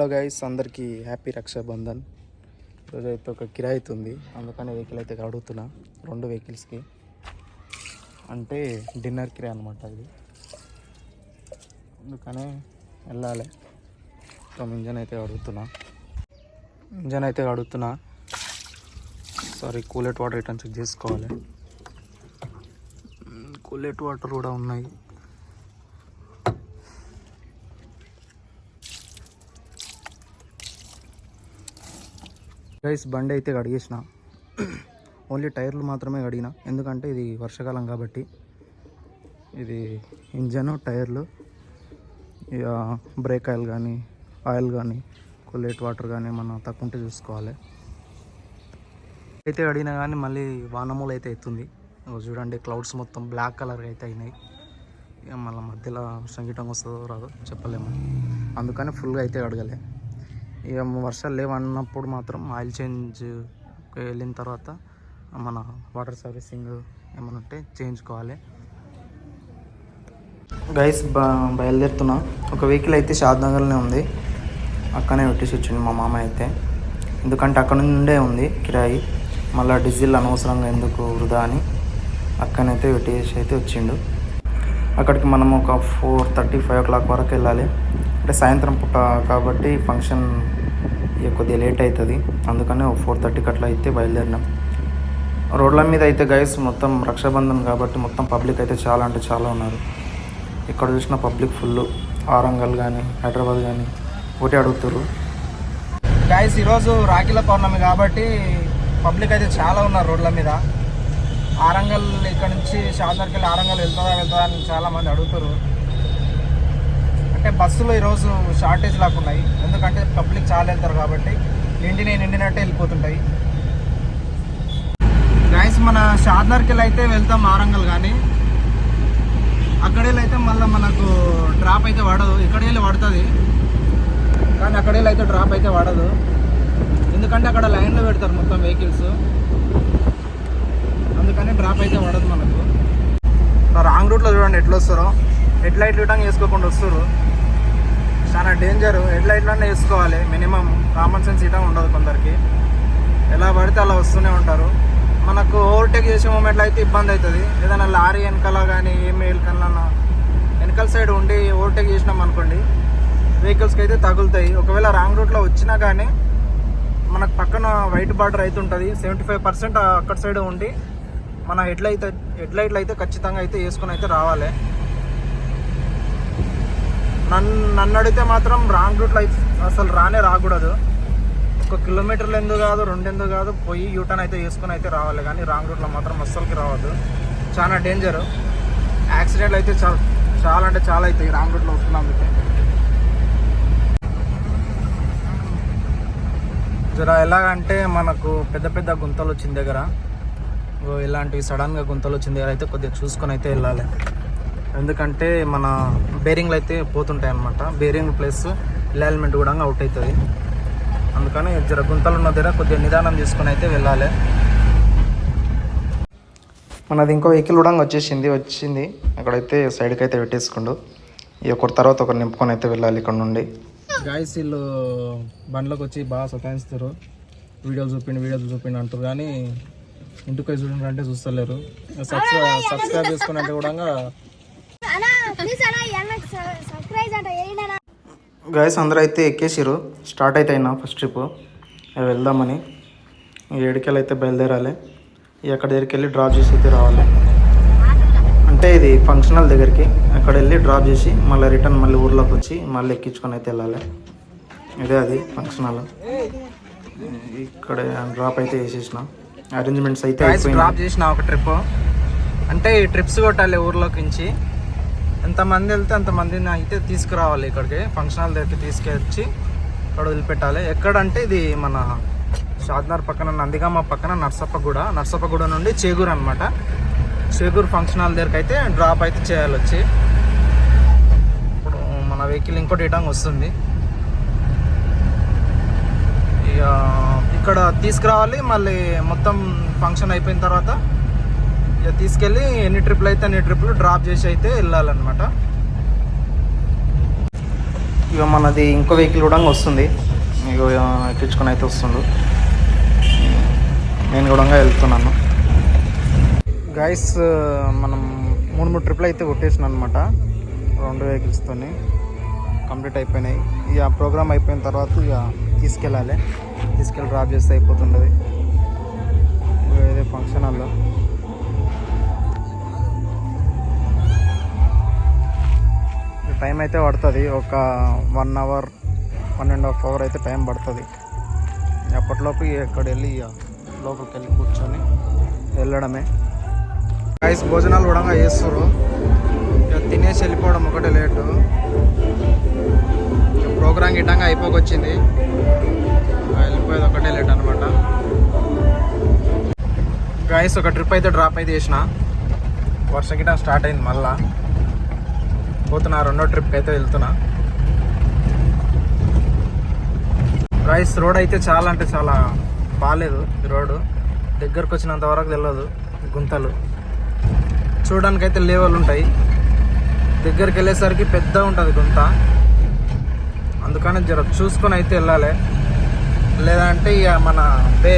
Hello guys అందరికీ happy Rakshabandhan. ఈరోజు అయితే ఒక కిరాయి అవుతుంది అందుకని వెహికల్ అయితే అడుగుతున్నా. రెండు వెహికల్స్కి అంటే డిన్నర్ కిరాయి అనమాట ఇది. అందుకనే వెళ్ళాలి. మొత్తం ఇంజన్ అయితే అడుగుతున్నా. ఇంజన్ అయితే అడుగుతున్నా. Sorry coolant water return check చేసుకోవాలి. Hmm, కూలెట్ వాటర్ కూడా ఉన్నాయి. గైస్ బండి అయితే కడిగేసిన. ఓన్లీ టైర్లు మాత్రమే కడిగిన. ఎందుకంటే ఇది వర్షాకాలం కాబట్టి. ఇది ఇంజన్ టైర్లు ఇక బ్రేక్ ఆయిల్ కానీ ఆయిల్ కానీ కూలేట్ వాటర్ కానీ ఏమన్నా తక్కువ ఉంటే చూసుకోవాలి. అయితే కడిగినా కానీ మళ్ళీ వానమూలు అయితే అవుతుంది చూడండి క్లౌడ్స్ మొత్తం బ్లాక్ కలర్ అయితే అయినాయి. ఇక మళ్ళీ మధ్యలో సంగీతం వస్తుందో రాదో చెప్పలేము. అందుకని ఫుల్గా అయితే అడగలే ఇక వర్షాలు లేవన్నప్పుడు మాత్రం ఆయిల్ చేంజ్ వెళ్ళిన తర్వాత మన వాటర్ సర్వీసింగ్ ఏమైనా ఉంటే చేయించుకోవాలి. గైస్ బ బయలుదేరుతున్నా. ఒక వెహికల్ అయితే షాద్నగర్లోనే ఉంది. అక్కనే పెట్టేసి వచ్చింది మా మామ అయితే. ఎందుకంటే అక్కడ నుండే ఉంది కిరాయి. మళ్ళీ డీజిల్ అనవసరంగా ఎందుకు వృధా అని అక్కనైతే పెట్టేసి అయితే వచ్చిండు. అక్కడికి మనం ఒక four thirty five o'clock వరకు వెళ్ళాలి. అంటే సాయంత్రం పూట కాబట్టి ఫంక్షన్ ఇక కొద్దిగా లేట్ అవుతుంది అందుకని ఒక ఫోర్ థర్టీకి అట్లా అయితే బయలుదేరినాం. రోడ్ల మీద అయితే గైస్ మొత్తం రక్షాబంధన్ కాబట్టి మొత్తం పబ్లిక్ అయితే చాలా అంటే చాలా ఉన్నారు. ఇక్కడ చూసిన పబ్లిక్ ఫుల్ ఆరంగల్ కానీ హైదరాబాద్ కానీ ఒకటి అడుగుతారు గైస్ ఈరోజు రాఖీల పౌర్ణమి కాబట్టి పబ్లిక్ అయితే చాలా ఉన్నారు రోడ్ల మీద. ఆరంగల్ ఇక్కడ నుంచి షాద్నర్కి వెళ్ళి ఆరంగల్ వెళ్తుందా వెళ్తుందా అని చాలా మంది అడుగుతారు అంటే బస్సులు ఈరోజు షార్టేజ్ లాగా ఉన్నాయి. ఎందుకంటే పబ్లిక్ చాలా వెళ్తారు కాబట్టి నిండినే నిండినట్టే వెళ్ళిపోతుంటాయి. గైస్ మన షాద్నర్కి వెళ్ళి అయితే వెళ్తాం ఆరంగల్ కానీ అక్కడ వెళ్ళి అయితే మళ్ళీ మనకు డ్రాప్ అయితే పడదు. ఇక్కడ వెళ్ళి పడుతుంది. కానీ అక్కడ వెళ్ళి అయితే డ్రాప్ అయితే పడదు. ఎందుకంటే అక్కడ లైన్లో పెడతారు మొత్తం వెహికల్స్ అందుకని డ్రాప్ అయితే పడదు మనకు. రాంగ్ రూట్లో చూడండి ఎట్లా వస్తారో హెడ్ లైట్ ఇవ్వడానికి చేసుకోకుండా వస్తారు. చాలా డేంజర్ హెడ్ లైట్లన్నీ వేసుకోవాలి. మినిమం కామన్ సెన్స్ ఇటా ఉండదు కొందరికి. ఎలా పడితే అలా వస్తూనే ఉంటారు. మనకు ఓవర్టేక్ చేసే మూమెంట్లో అయితే ఇబ్బంది అవుతుంది. ఏదైనా లారీ వెనకాల కానీ ఏమి వెనకాలన్నా వెనకాల సైడ్ ఉండి ఓవర్టేక్ చేసినాం అనుకోండి వెహికల్స్కి అయితే తగులుతాయి. ఒకవేళ రాంగ్ రూట్లో వచ్చినా కానీ మనకు పక్కన వైట్ బార్డర్ అయితే ఉంటుంది. సెవెంటీ ఫైవ్ పర్సెంట్ అక్కడ సైడ్ ఉండి మన హెడ్ లైట్ హెడ్ లైట్లు అయితే ఖచ్చితంగా అయితే వేసుకొని అయితే రావాలి. నన్ను నన్ను అడిగితే మాత్రం రాంగ్ రూట్లో లైఫ్ అసలు రానే రాకూడదు. ఒక కిలోమీటర్లు ఎందుకు కాదు రెండు కాదు పోయి యూటర్న్ అయితే వేసుకొని అయితే రావాలి. కానీ రాంగ్ రూట్లో మాత్రం అస్సలకి రావద్దు. చాలా డేంజర్ యాక్సిడెంట్లు అయితే చాలా చాలా అంటే చాలా అవుతాయి. రాంగ్ రూట్లో వస్తున్నందుకే. జర ఎలాగంటే మనకు పెద్ద పెద్ద గుంతలు వచ్చిన దగ్గర ఇలాంటివి సడన్గా గుంతలు వచ్చిన దగ్గర అయితే కొద్దిగా చూసుకొని అయితే వెళ్ళాలి. ఎందుకంటే మన బేరింగ్లు అయితే పోతుంటాయి అనమాట బేరింగ్ ప్లస్ ఎలైన్మెంట్ కూడా అవుట్ అవుతుంది. అందుకని జర గుంతలు ఉన్న దగ్గర కొద్దిగా నిదానం తీసుకొని అయితే వెళ్ళాలి. మనది ఇంకో వెహికల్ కూడా వచ్చేసింది వచ్చింది. అక్కడైతే సైడ్కి అయితే పెట్టేసుకుండు. ఇక ఒకటి తర్వాత ఒకరు నింపుకొని అయితే వెళ్ళాలి ఇక్కడ నుండి. గాయస్ వీళ్ళు బండ్లకు వచ్చి బాగా సతాయిస్తారు. వీడియోలు చూపిండి వీడియోలు చూపిండి అంటారు. కానీ ఇంటికి చూడండి అంటే చూస్తలేరు. సబ్స్క్రైబ్ సబ్స్క్రైబ్ చేసుకుని అంటే కూడా గాయస్ అందరూ అయితే ఎక్కేసారు స్టార్ట్ అయితే అయినా ఫస్ట్ ట్రిప్ వెళ్దామని. ఏడుకెళ్ళి అయితే బయలుదేరాలి. ఎక్కడ దగ్గరికి వెళ్ళి డ్రాప్ చేసి అయితే రావాలి. అంటే ఇది ఫంక్షనల్ దగ్గరికి. అక్కడ వెళ్ళి డ్రాప్ చేసి మళ్ళీ రిటర్న్ మళ్ళీ ఊర్లోకి వచ్చి మళ్ళీ ఎక్కించుకొని అయితే వెళ్ళాలి. ఇదే అది ఫంక్షనల్ ఇక్కడ డ్రాప్ అయితే వేసేసిన. అరేంజ్మెంట్స్ అయితే డ్రాప్ చేసిన ఒక ట్రిప్ అంటే ఈ ట్రిప్స్ కొట్టాలి ఊర్లోకి నుంచి ఎంతమంది వెళ్తే అంతమందిని అయితే తీసుకురావాలి ఇక్కడికి. ఫంక్షన్ హాల్ దగ్గరికి తీసుకొచ్చి ఇక్కడ వదిలిపెట్టాలి. ఎక్కడంటే ఇది మన షాద్నార్ పక్కన నందిగామ పక్కన నర్సప్పగూడ. నర్సప్పగూడ నుండి చేగూరు అనమాట చేగూరు ఫంక్షన్ హాల్ దగ్గరికి అయితే డ్రాప్ అయితే చేయాలి వచ్చి. ఇప్పుడు మన వెహికల్ ఇంకోటి ఇటంగా వస్తుంది. ఇక ఇక్కడ తీసుకురావాలి. మళ్ళీ మొత్తం ఫంక్షన్ అయిపోయిన తర్వాత ఇక తీసుకెళ్ళి ఎన్ని ట్రిప్లు అయితే అన్ని ట్రిప్లు డ్రాప్ చేసి అయితే వెళ్ళాలన్నమాట. ఇక మనది ఇంకో వెహికల్ కూడా వస్తుంది. ఇక ఎక్కించుకొని అయితే వస్తుండు. నేను కూడా వెళ్తున్నాను. గైస్ మనం మూడు మూడు ట్రిప్లు అయితే కొట్టేసిన అనమాట రెండు వెహికల్స్తోని కంప్లీట్ అయిపోయినాయి. ఇక ప్రోగ్రామ్ అయిపోయిన తర్వాత ఇక తీసుకెళ్ళాలి. తీసుకెళ్ళి డ్రాప్ చేస్తే అయిపోతుండేది. ఇక ఇదే ఫంక్షన్ హాల్లో. టైం అయితే పడుతుంది. ఒక one hour one and half hour అయితే టైం పడుతుంది. అప్పటిలోపు ఎక్కడ వెళ్ళి లోపలికి వెళ్ళి కూర్చొని వెళ్ళడమే. రైస్ భోజనాలు కూడా చేస్తారు ఇక తినేసి వెళ్ళిపోవడం ఒకటే లేటు. ప్రోగ్రామ్ గిట్టంగా అయిపోకొచ్చింది. వెళ్ళిపోయేది ఒకటే లేట్ అనమాట గాయస్ ఒక ట్రిప్ అయితే డ్రాప్ అయితే చేసిన. వర్షం గిట్ట స్టార్ట్ అయింది మళ్ళా. పోతున్నా రెండో ట్రిప్ అయితే వెళ్తున్నా. రైస్ రోడ్ అయితే చాలా అంటే చాలా బాగాలేదు ఈ రోడ్డు దగ్గరకు వచ్చినంత వరకు తెలియదు గుంతలు. చూడడానికి అయితే లేవలు ఉంటాయి. దగ్గరికి వెళ్ళేసరికి పెద్ద ఉంటుంది గుంత. అందుకని జర చూసుకొని అయితే వెళ్ళాలి. లేదంటే ఇక మన బే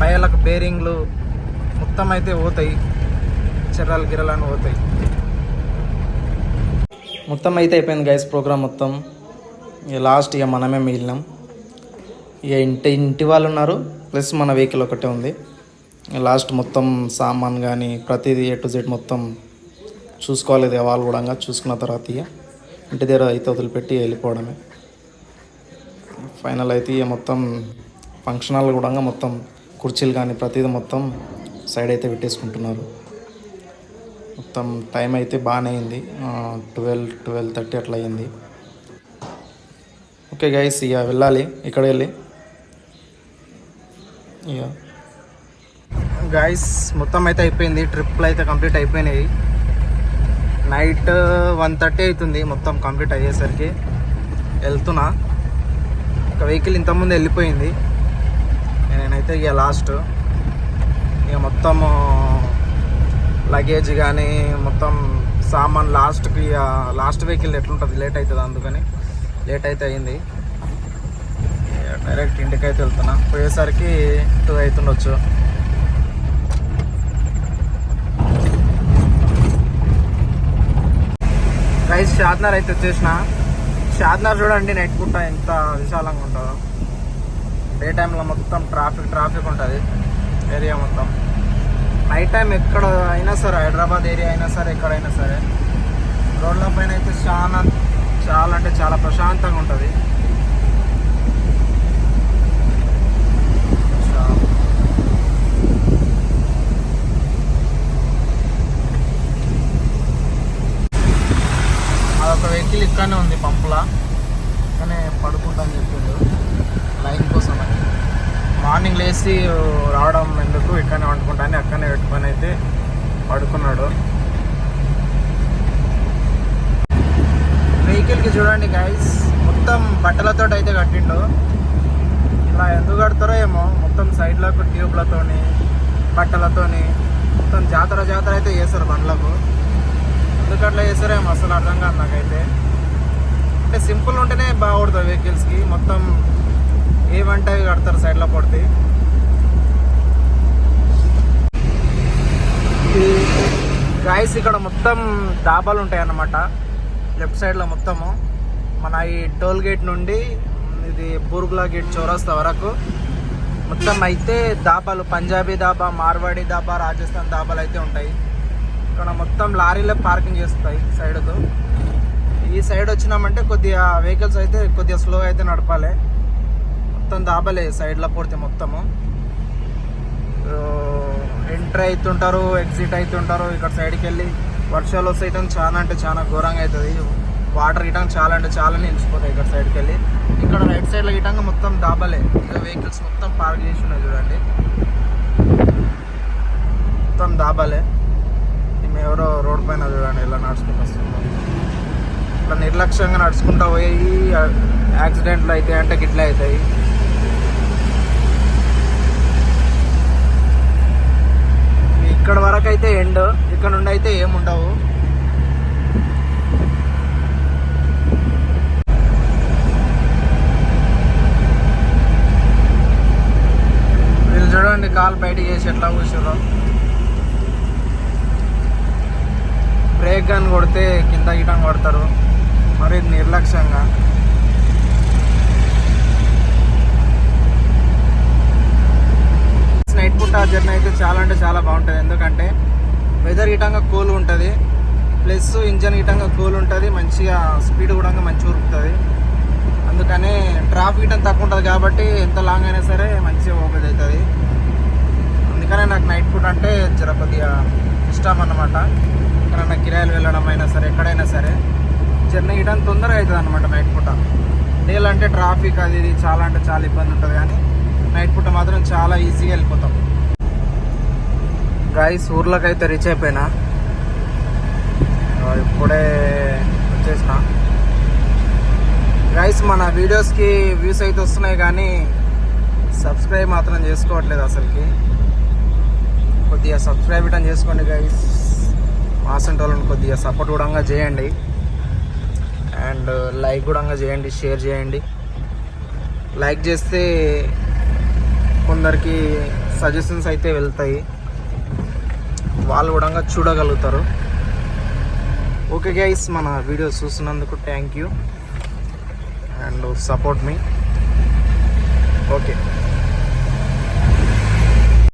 టైర్లకు బేరింగ్లు మొత్తం అయితే పోతాయి. చెర్రలు గిరలని పోతాయి. మొత్తం అయితే అయిపోయింది గైస్ ప్రోగ్రామ్ మొత్తం. ఇక లాస్ట్ ఇక మనమే మిగిలినాం. ఇక ఇంటి ఇంటి వాళ్ళు ఉన్నారు ప్లస్ మన వెహికల్ ఒకటే ఉంది. ఇక లాస్ట్ మొత్తం సామాన్ కానీ ప్రతిదీ ఏ టు జెడ్ మొత్తం చూసుకోవాలి ఇది వాళ్ళు కూడా చూసుకున్న తర్వాత ఇక ఇంటి దగ్గర అయితే వదిలిపెట్టి వెళ్ళిపోవడమే. ఫైనల్ అయితే ఇక మొత్తం ఫంక్షన్ హాల్ కూడా మొత్తం కుర్చీలు కానీ ప్రతిదీ మొత్తం సైడ్ అయితే పెట్టేసుకుంటున్నారు. మొత్తం టైం అయితే బాగానే అయింది. ట్వెల్వ్ ట్వెల్వ్ థర్టీ అట్లా అయింది. ఓకే గైస్ ఇక వెళ్ళాలి. ఇక్కడ వెళ్ళి? ఇక. గైస్ మొత్తం అయితే అయిపోయింది. ట్రిప్లు అయితే కంప్లీట్ అయిపోయినాయి. నైట్ వన్ థర్టీ అవుతుంది మొత్తం కంప్లీట్ అయ్యేసరికి. వెళ్తున్నా. ఒక వెహికల్ ఇంతకుముందు వెళ్ళిపోయింది. నేనైతే ఇక లాస్ట్. ఇక మొత్తము లగేజ్ కానీ మొత్తం సామాన్ లాస్ట్కి లాస్ట్ వెహికల్ ఎట్లుంటుంది లేట్ అవుతుంది అందుకని? లేట్ అయితే అయింది. డైరెక్ట్ ఇంటికి అయితే వెళ్తున్నా. పోయేసరికి టూ అవుతుండొచ్చు రైస్ షాద్నార్ అయితే వచ్చేసిన. షాద్నార్ చూడండి నైట్ పూట ఎంత విశాలంగా ఉంటుందో. డే టైంలో మొత్తం ట్రాఫిక్ ట్రాఫిక్ ఉంటుంది. ఏరియా మొత్తం. నైట్ టైం ఎక్కడ అయినా సరే హైదరాబాద్ ఏరియా అయినా సరే ఎక్కడైనా సరే రోడ్ల పైన అయితే చాలా చాలా అంటే చాలా ప్రశాంతంగా ఉంటుంది. అదొక వెహికల్ ఇక్కడనే ఉంది పంపులా. కానీ పడుకుంటా అని చెప్పిండు. లైన్ కోసం అని. మార్నింగ్ లేచి రావడం వండుకుంటాను అక్కడనే పెట్టుకొని అయితే పడుకున్నాడు. వెహికల్కి చూడండి గైస్ మొత్తం బట్టలతో అయితే కట్టిండు. ఇలా ఎందుకు కడతారో ఏమో మొత్తం సైడ్లకు ట్యూబ్లతోని బట్టలతోని మొత్తం జాతర జాతర అయితే చేస్తారు బండ్లకు. ఎందుకు అట్లా చేస్తారో ఏమో అసలు అర్థం కాదు నాకైతే. అంటే సింపుల్ ఉంటేనే బాగుంటుంది వెహికల్స్కి మొత్తం ఏమంటే అవి కడతారు సైడ్లో పడితే. గాయస్ ఇక్కడ మొత్తం డాబాలు ఉంటాయి అన్నమాట లెఫ్ట్ సైడ్లో మొత్తము. మన ఈ టోల్ గేట్ నుండి ఇది బూర్గులా గేట్ చౌరస్తా వరకు. మొత్తం అయితే దాబాలు పంజాబీ దాబా మార్వాడి దాబా రాజస్థాన్ దాబాలు అయితే ఉంటాయి. ఇక్కడ మొత్తం లారీలే పార్కింగ్ చేస్తాయి సైడ్కు. ఈ సైడ్ వచ్చినామంటే కొద్దిగా వెహికల్స్ అయితే కొద్దిగా స్లో అయితే నడపాలి. మొత్తం దాబాలే సైడ్లో పూర్తి మొత్తము. ఎంట్రీ అవుతుంటారు ఎగ్జిట్ అవుతుంటారు ఇక్కడ సైడ్కి వెళ్ళి వర్షాలు వస్తాయి చాలా అంటే చాలా ఘోరంగా అవుతుంది. వాటర్ గిటంగా చాలా అంటే చాలా నిలిచిపోతాయి ఇక్కడ సైడ్కి వెళ్ళి ఇక్కడ రైట్ సైడ్లో గిటంగా మొత్తం దాబలే. ఇక వెహికల్స్ మొత్తం పార్క్ చేసి ఉన్నాయి చూడండి. మొత్తం దాబాలే. మేము ఎవరో రోడ్ పైన చూడండి ఇలా నడుచుకుంటూ వస్తున్నారు ఇట్లా నిర్లక్ష్యంగా నడుచుకుంటూ పోయి యాక్సిడెంట్లు అవుతాయి అంటే గిట్లా అవుతాయి. అండ్ ఇక్కడ నుండి అయితే ఏముండవు. వీళ్ళు చూడండి కాలు బయట చేసి ఎట్లా కూర్చున్నాం బ్రేక్ గన్ కొడితే కింద గిటం కొడతారు. మరి నిర్లక్ష్యంగా. నైట్ పుట్ట జర్నీ అయితే చాలా అంటే చాలా బాగుంటుంది. ఎందుకంటే వెదర్ గిటంగా కూల్ ఉంటుంది. ప్లస్ ఇంజన్ గిటంగా కూల్ ఉంటుంది. మంచిగా స్పీడ్ కూడా మంచిగా ఉరుకుతుంది. అందుకని ట్రాఫిక్ గిటం తక్కువ ఉంటుంది కాబట్టి ఎంత లాంగ్ అయినా సరే మంచిగా ఓపెన్ అవుతుంది. అందుకనే నాకు నైట్ పూట అంటే జర కొద్దిగా ఇష్టం అన్నమాట. ఎక్కడైనా కిరాయిలు వెళ్ళడం అయినా సరే ఎక్కడైనా సరే జర్నీ గిటం తొందరగా అవుతుంది అనమాట నైట్ పూట డేలు అంటే ట్రాఫిక్ అది ఇది చాలా అంటే చాలా ఇబ్బంది ఉంటుంది కానీ నైట్ పూట మాత్రం చాలా ఈజీగా వెళ్ళిపోతాం. గాయస్ ఊర్లోకి అయితే రీచ్ అయిపోయినా ఇప్పుడే వచ్చేసిన. గైస్ మన వీడియోస్కి వ్యూస్ అయితే వస్తున్నాయి కానీ సబ్స్క్రైబ్ మాత్రం చేసుకోవట్లేదు అసలుకి. కొద్దిగా సబ్స్క్రైబ్ ఇటం చేసుకోండి గైస్ మాసంటి వాళ్ళని కొద్దిగా సపోర్ట్ కూడా చేయండి. అండ్ లైక్ కూడా చేయండి షేర్ చేయండి. లైక్ చేస్తే కొందరికి సజెషన్స్ అయితే వెళ్తాయి. వాళ్ళు కూడా చూడగలుగుతారు. ఓకే గైస్ మన వీడియోస్ చూసినందుకు థ్యాంక్ యూ అండ్ సపోర్ట్ మీ ఓకే